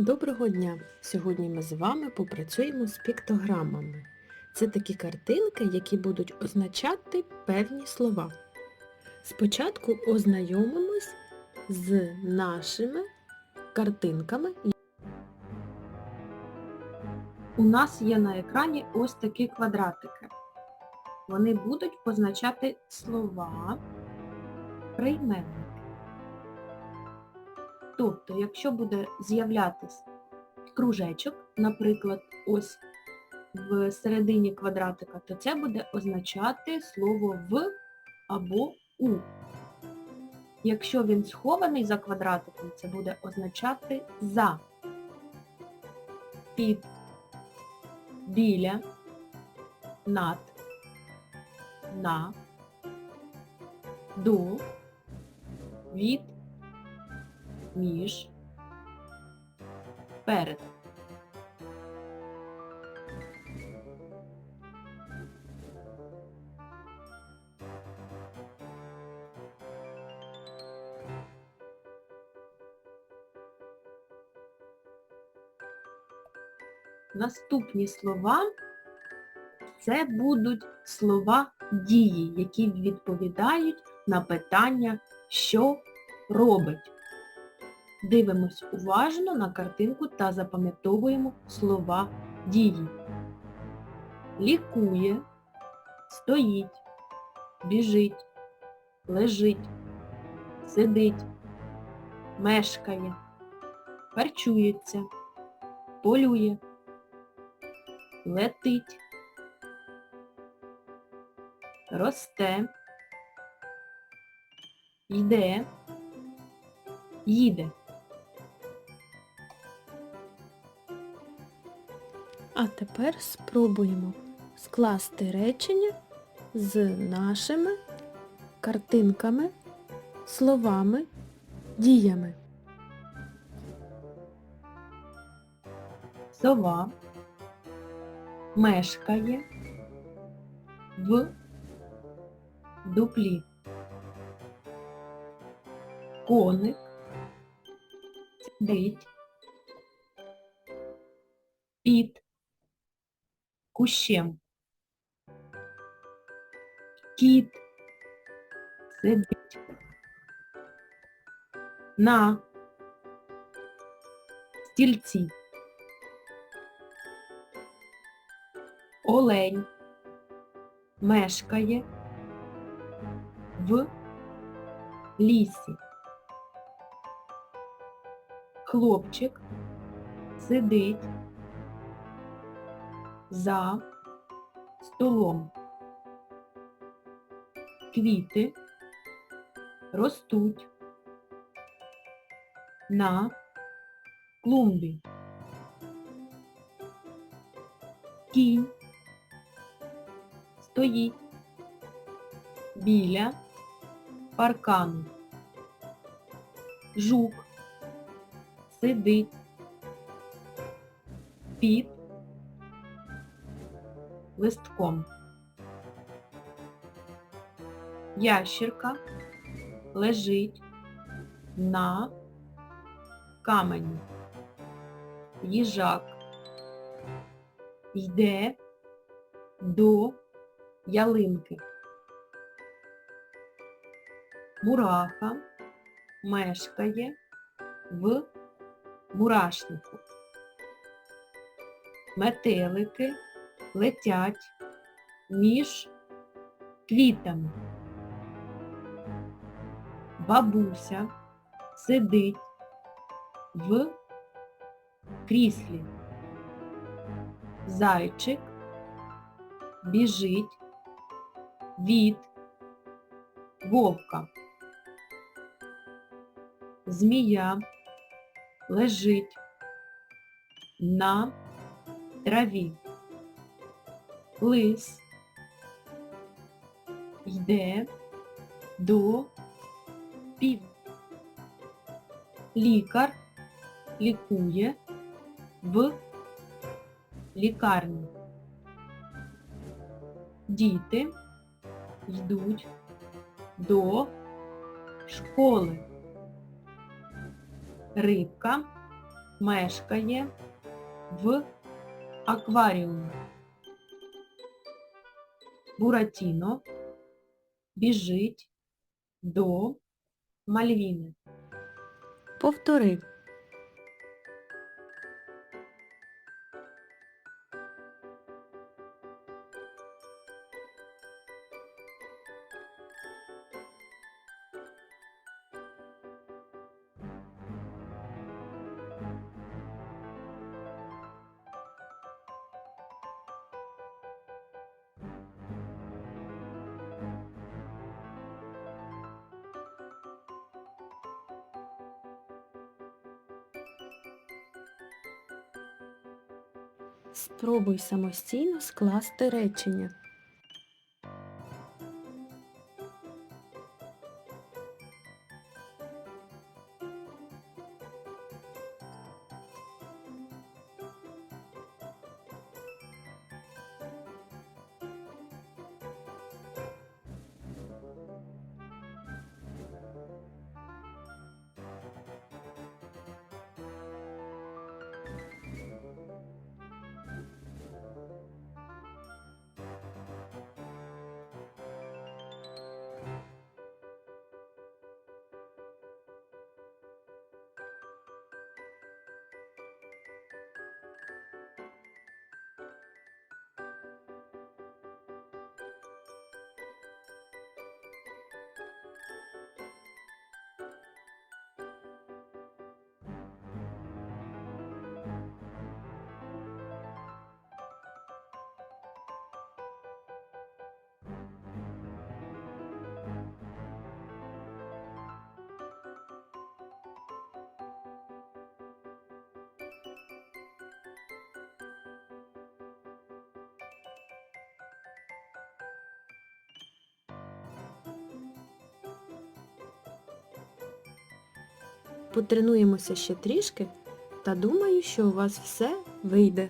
Доброго дня! Сьогодні ми з вами попрацюємо з піктограмами. Це такі картинки, які будуть означати певні слова. Спочатку ознайомимось з нашими картинками. У нас є на екрані ось такі квадратики. Вони будуть позначати слова, прийменники. Тобто, якщо буде з'являтись кружечок, наприклад, ось в середині квадратика, то це буде означати слово в або у. Якщо він схований за квадратиком, це буде означати за, під, біля, над, на, до, від, між, перед. Наступні слова це будуть слова дії, які відповідають на питання, що робить. Дивимось уважно на картинку та запам'ятовуємо слова дії. Лікує, стоїть, біжить, лежить, сидить, мешкає, харчується, полює, летить, росте, йде, їде. А тепер спробуємо скласти речення з нашими картинками, словами, діями. Сова мешкає в дуплі. Коник сидить під кущем. Кіт сидить на стільці. Олень мешкає в лісі. Хлопчик сидить за столом. Квіти ростуть на клумбі. Кінь стоїть біля паркану. Жук сидить під листком. Ящірка лежить на камені. Їжак йде до ялинки. Мураха мешкає в мурашнику. Метелики летять між квітами. Бабуся сидить в кріслі. Зайчик біжить від вовка. Змія лежить на траві. Лис йде до пів. Лікар лікує в лікарні. Діти йдуть до школи. Рибка мешкає в акваріумі. Буратіно біжить до Мальвіни. Повтори. Спробуй самостійно скласти речення. Потренуємося ще трішки та думаю, що у вас все вийде.